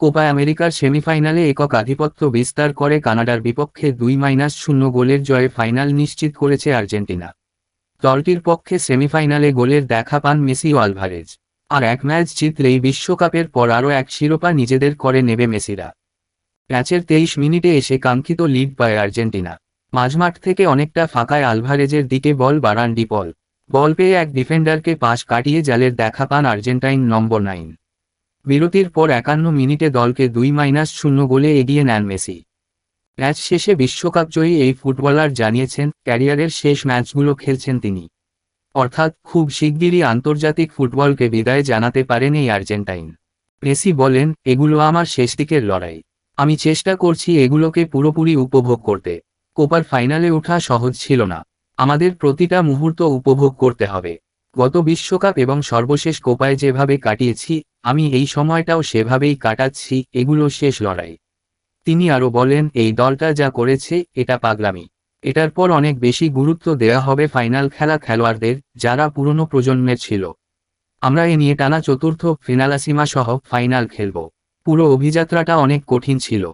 Copa আমেরিকার সেমিফাইনালে একক আধিপত্য বিস্তার করে কানাডার বিপক্ষে দুই মাইনাস শূন্য গোলের জয়ে ফাইনাল নিশ্চিত করেছে আর্জেন্টিনা। দলটির পক্ষে সেমিফাইনালে গোলের দেখা পান মেসি ও আলভারেজ। আর এক ম্যাচ জিতলেই বিশ্বকাপের পর আরও এক শিরোপা নিজেদের করে নেবে মেসিরা। ম্যাচের তেইশ মিনিটে এসে কাঙ্ক্ষিত লিড পায় আর্জেন্টিনা। মাঝমাঠ থেকে অনেকটা ফাঁকায় আলভারেজের দিকে বল বাড়ান ডিপল। বল পেয়ে এক ডিফেন্ডারকে পাশ কাটিয়ে জালের দেখা পান আর্জেন্টাইন নম্বর নাইন। বিরতির পর একান্ন মিনিটে দলকে দুই মাইনাস শূন্য গোলে এগিয়ে নেন মেসি। ম্যাচ শেষে বিশ্বকাপজয়ী এই ফুটবলার জানিয়েছেন, ক্যারিয়ারের শেষ ম্যাচগুলো খেলছেন তিনি। অর্থাৎ খুব শিগগিরই আন্তর্জাতিক ফুটবলকে বিদায় জানাতে পারেন এই আর্জেন্টাইন। মেসি বলেন, এগুলো আমার শেষ দিকের লড়াই। আমি চেষ্টা করছি এগুলোকে পুরোপুরি উপভোগ করতে। কোপার ফাইনালে ওঠা সহজ ছিল না। আমাদের প্রতিটা মুহূর্ত উপভোগ করতে হবে। গত বিশ্বকাপ এবং সর্বশেষ কোপায় যেভাবে কাটিয়েছি, আমি এই সময়টাও সেভাবেই কাটাচ্ছি, এগুলো শেষ লড়াই। তিনি আরও বলেন, এই দলটা যা করেছে, এটা পাগলামি। এটার পর অনেক বেশি গুরুত্ব দেয়া হবে ফাইনাল খেলা খেলোয়াড়দের, যারা পুরনো প্রজন্মের ছিল। আমরা এ নিয়ে টানা চতুর্থ ফিনালাসিমা সহ ফাইনাল খেলব। পুরো অভিযাত্রাটা অনেক কঠিন ছিল।